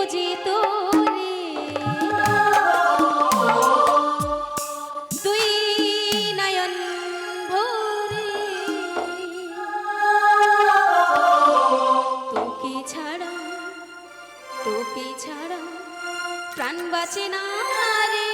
খুঁজি তোরে দুই নয়ন ভরে। তোকে ছাড়া তোকে ছাড়া প্রাণ বাঁচে না রে।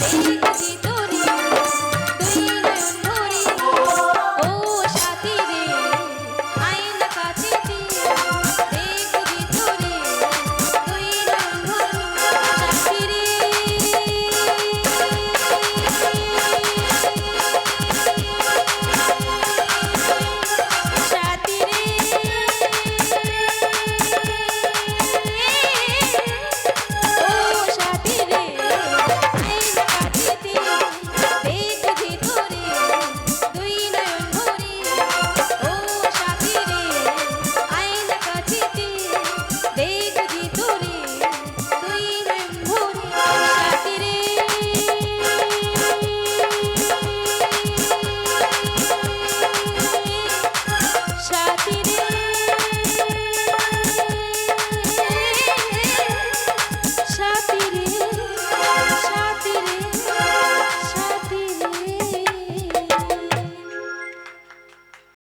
Thank you.